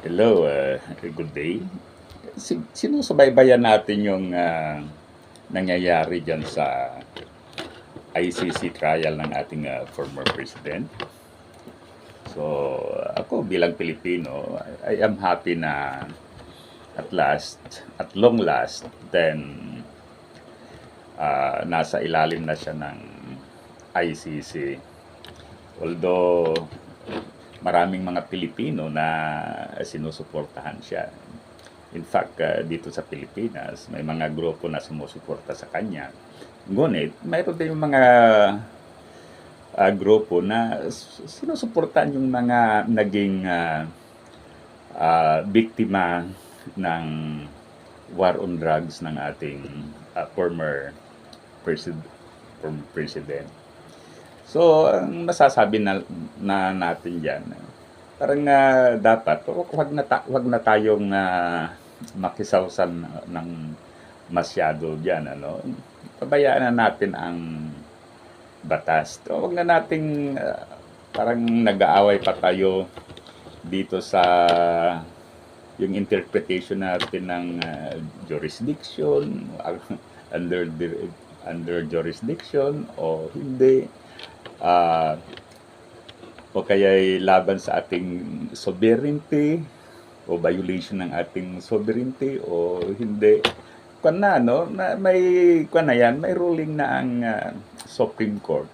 Hello, uh, good day. Si- sinusubaybayan natin yung ah, nangyayari dyan sa ICC trial ng ating ah, former president. So, ako bilang Pilipino, I, am happy na at last, at long last, then ah, nasa ilalim na siya ng ICC. Although, maraming mga Pilipino na sinusuportahan siya. In fact, uh, dito sa Pilipinas, may mga grupo na sumusuporta sa kanya. Ngunit, mayroon din mga uh, grupo na sinusuportahan yung mga naging uh, uh, biktima ng war on drugs ng ating uh, former president, former president. So, ang masasabi na, na natin diyan, parang ah, dapat wag wag na ta- wag na tayong uh, makisawsan ng masyado diyan ano. Pabayaan na natin ang batas. So, wag na nating ah, parang nag-aaway pa tayo dito sa yung interpretation natin ng ah, jurisdiction under under jurisdiction o hindi ah o kaya laban sa ating sovereignty o violation ng ating sovereignty o hindi. Kung na, no, may, kung na yan, may ruling na ang ah, Supreme Court.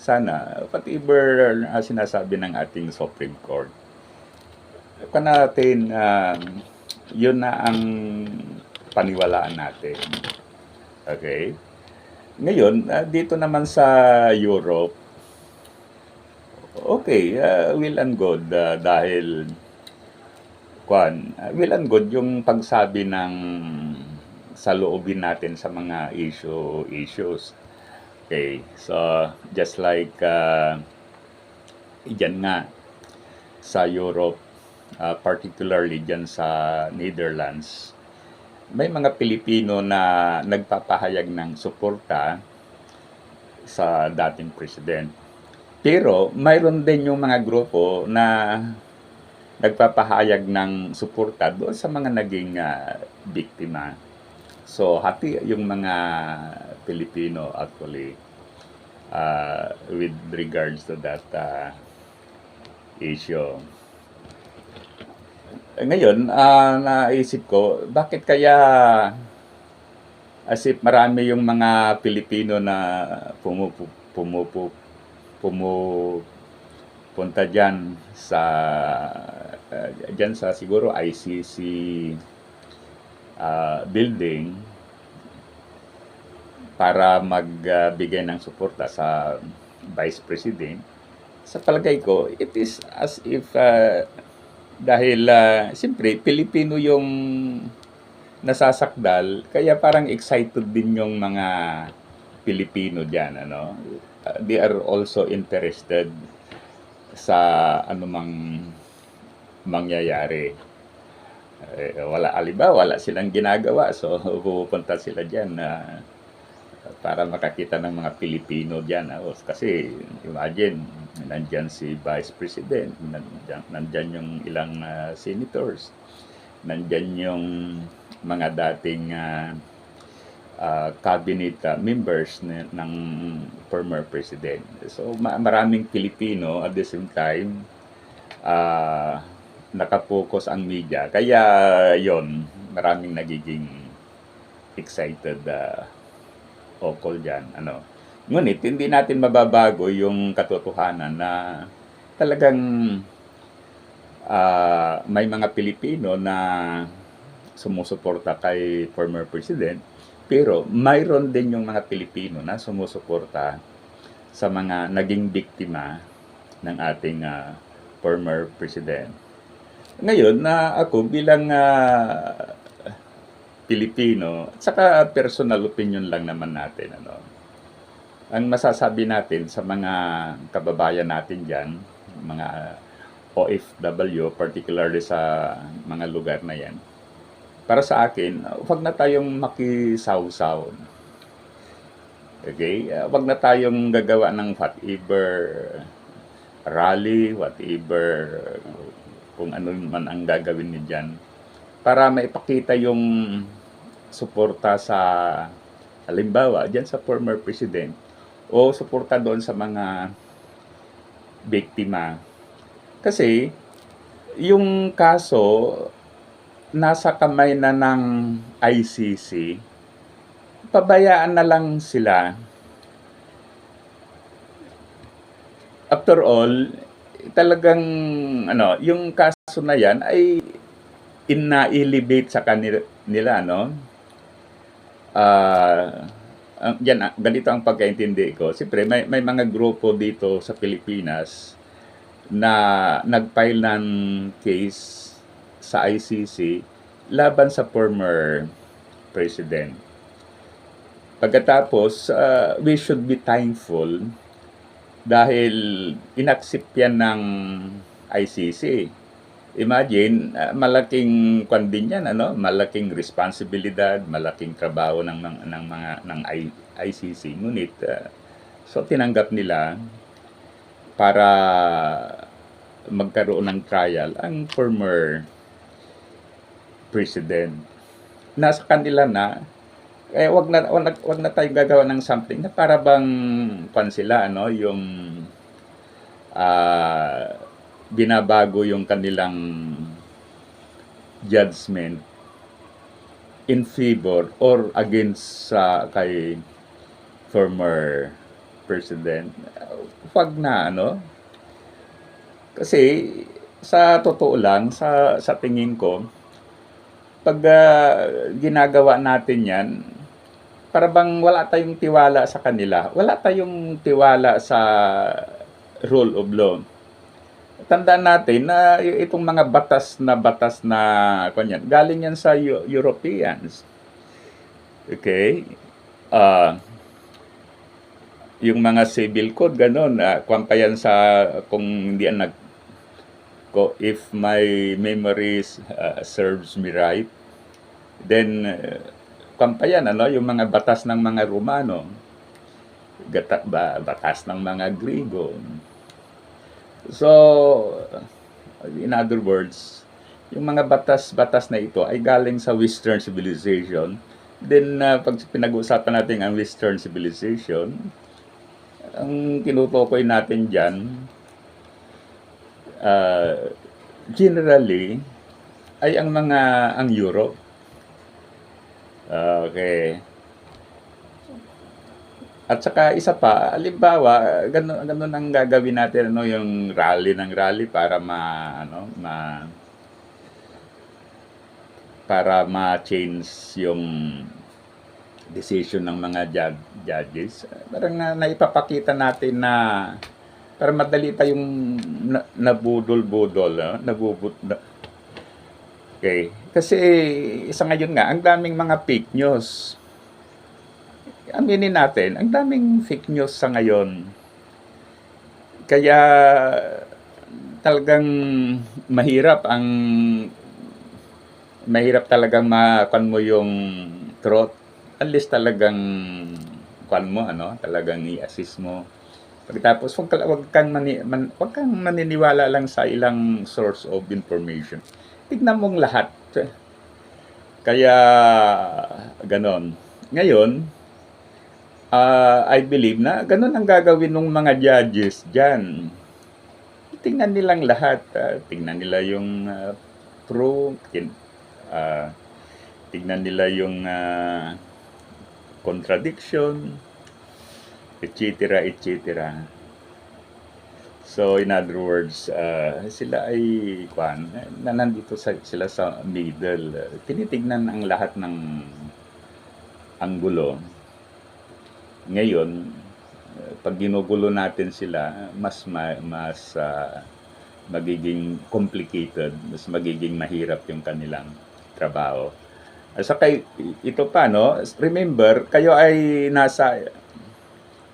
Sana, whatever uh, sinasabi ng ating Supreme Court, kung natin, ah, yun na ang paniwalaan natin. Okay? Ngayon, ah, dito naman sa Europe, okay, uh, will and good uh, dahil kwan, uh, will and good yung pagsabi ng sa loobin natin sa mga issue issues. Okay, so just like uh, dyan nga sa Europe, uh, particularly dyan sa Netherlands, may mga Pilipino na nagpapahayag ng suporta sa dating president. Pero mayroon din yung mga grupo na nagpapahayag ng suporta doon sa mga naging ah, biktima. So, hati yung mga Pilipino actually ah, with regards to that ah, issue. Ngayon, ah, naisip ko, bakit kaya as if marami yung mga Pilipino na pumupu, pumupu, pumupunta dyan sa uh, dyan sa siguro ICC ah, building para magbigay ng suporta sa Vice President. Sa palagay ko, it is as if ah, dahil uh, siyempre Pilipino yung nasasakdal, kaya parang excited din yung mga Pilipino diyan ano. Uh, they are also interested sa anumang mangyayari. Eh, wala aliba, wala silang ginagawa, so pupunta sila diyan na para makakita ng mga Pilipino diyan. ah. Kasi imagine, nandyan si Vice President, nandyan, nandyan yung ilang ah, senators, nandyan yung mga dating ah, ah, cabinet ah, members ng former president. So ma- maraming Pilipino at the same time ah, nakapokus ang media. Kaya yon maraming nagiging excited uh, okol dyan. Ano. Ngunit hindi natin mababago yung katotohanan na talagang ah, may mga Pilipino na sumusuporta kay former president pero mayroon din yung mga Pilipino na sumusuporta sa mga naging biktima ng ating ah, former president. Ngayon na ako bilang ah, Pilipino, saka personal opinion lang naman natin ano. Ang masasabi natin sa mga kababayan natin diyan, mga OFW particularly sa mga lugar na 'yan. Para sa akin, uh, huwag na tayong makisawsaw. Okay? Uh, Huwag na tayong gagawa ng whatever rally, whatever kung ano man ang gagawin niya dyan para maipakita yung suporta sa halimbawa dyan sa former president o suporta doon sa mga biktima. Kasi yung kaso nasa kamay na ng ICC, pabayaan na lang sila. After all, talagang ano, yung kaso na yan ay ina-elevate sa kanila nila, no? Ah, ang- yan, ah, ganito ang pagkaintindi ko. Siyempre, may, may mga grupo dito sa Pilipinas na nag-file ng case sa ICC laban sa former president. Pagkatapos, ah, we should be thankful dahil inaccept yan ng ICC. Imagine, ah, malaking kwan yan, ano? Malaking responsibilidad, malaking trabaho ng ng, ng mga ng ICC. Ngunit ah, so tinanggap nila para magkaroon ng trial ang former president. Nasa kanila na eh wag na wag wag na tayong gagawa ng something na para bang kwan sila ano yung ah binabago yung kanilang judgment in favor or against sa kay former president. Wag na ano. Kasi sa totoo lang sa sa tingin ko pag ah, ginagawa natin 'yan para bang wala tayong tiwala sa kanila. Wala tayong tiwala sa rule of law tandaan natin na itong mga batas na batas na kanyan, galing yan sa Eu- Europeans. Okay? Ah yung mga civil code ganun, uh, kwan pa yan sa kung hindi yan nag ko if my memories uh, serves me right then uh, kwan pa yan ano yung mga batas ng mga Romano gata, ba, batas ng mga Griego So, in other words, yung mga batas-batas na ito ay galing sa Western civilization. Then, uh, pag pinag-uusapan natin ang Western civilization, ang tinutukoy natin dyan, uh, generally, ay ang mga, ang Europe. Okay. At saka isa pa, halimbawa, ganun, ganun ang gagawin natin ano yung rally ng rally para ma ano ma para ma-change yung decision ng mga jud- judges. Parang na, naipapakita natin na para madali tayong na, nabudol-budol, no? nabubut na, Okay. Kasi isa ngayon nga, ang daming mga fake news aminin natin, ang daming fake news sa ngayon. Kaya talagang mahirap ang mahirap talagang makuan mo yung truth. At least talagang kuan mo ano, talagang i-assist mo. Pagkatapos wag, ka- wag kang mani, man, wag kang maniniwala lang sa ilang source of information. Tignan mong lahat. Kaya ganon. Ngayon, Ah, I believe na ganun ang gagawin ng mga judges dyan. Tingnan nilang lahat. ah, tingnan nila yung ah, pro, ah, tingnan nila yung ah, contradiction, etc. etc. So, in other words, ah, sila ay, kwan, na nandito sa, sila sa middle. Tinitignan ang lahat ng anggulo. Ngayon, pag ginugulo natin sila, mas ma- mas ah, magiging complicated, mas magiging mahirap yung kanilang trabaho. At saka ito pa no, remember kayo ay nasa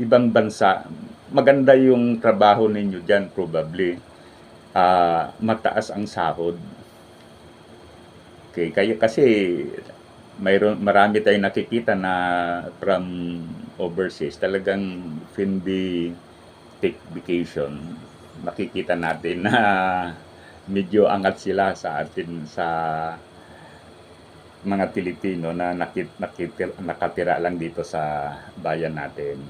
ibang bansa, maganda yung trabaho ninyo diyan probably. Ah, mataas ang sahod. Okay, kaya kasi mayroon marami tayong nakikita na from overseas talagang hindi take vacation makikita natin na medyo angat sila sa atin sa mga Pilipino na nakit, nakit, nakatira lang dito sa bayan natin.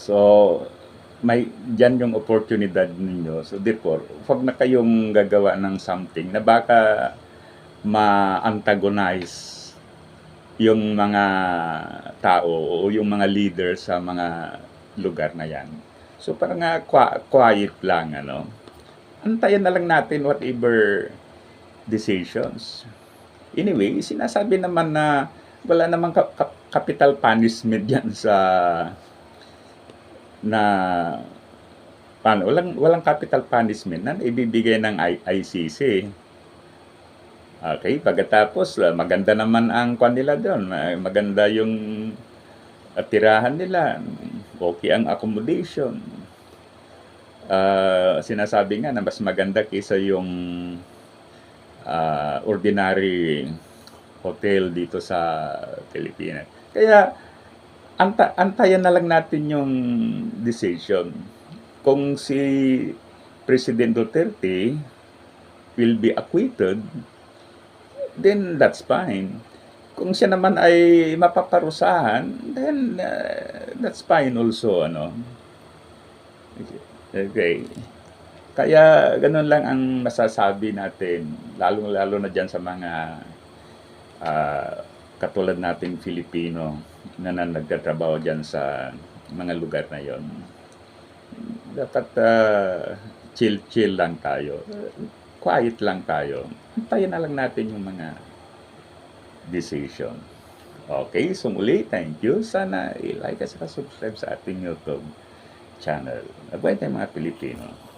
So, may dyan yung oportunidad ninyo. So, therefore, huwag na kayong gagawa ng something na baka ma-antagonize yung mga tao o yung mga leader sa mga lugar na yan. So, parang nga qui- quiet lang, ano. Antayan na lang natin whatever decisions. Anyway, sinasabi naman na wala namang capital punishment yan sa na paano, walang walang capital punishment na ibibigay ng ICC. Okay, pagkatapos maganda naman ang kwan nila doon. Maganda yung ah, tirahan nila. Okay ang accommodation. Ah, sinasabi nga na mas maganda kaysa yung ah, ordinary hotel dito sa Pilipinas. Kaya anta antayan na lang natin yung decision. Kung si President Duterte will be acquitted, then that's fine. Kung siya naman ay mapaparusahan, then uh, that's fine also, ano. Okay. Kaya ganun lang ang masasabi natin, lalong-lalo na dyan sa mga ah, katulad nating Filipino na, na nagtatrabaho dyan sa mga lugar na yon. Dapat ah, chill-chill lang tayo. Quiet lang tayo. Antayin na lang natin yung mga decision. Okay, so muli, thank you. Sana i-like at subscribe sa ating YouTube channel. Abay tayo mga Pilipino.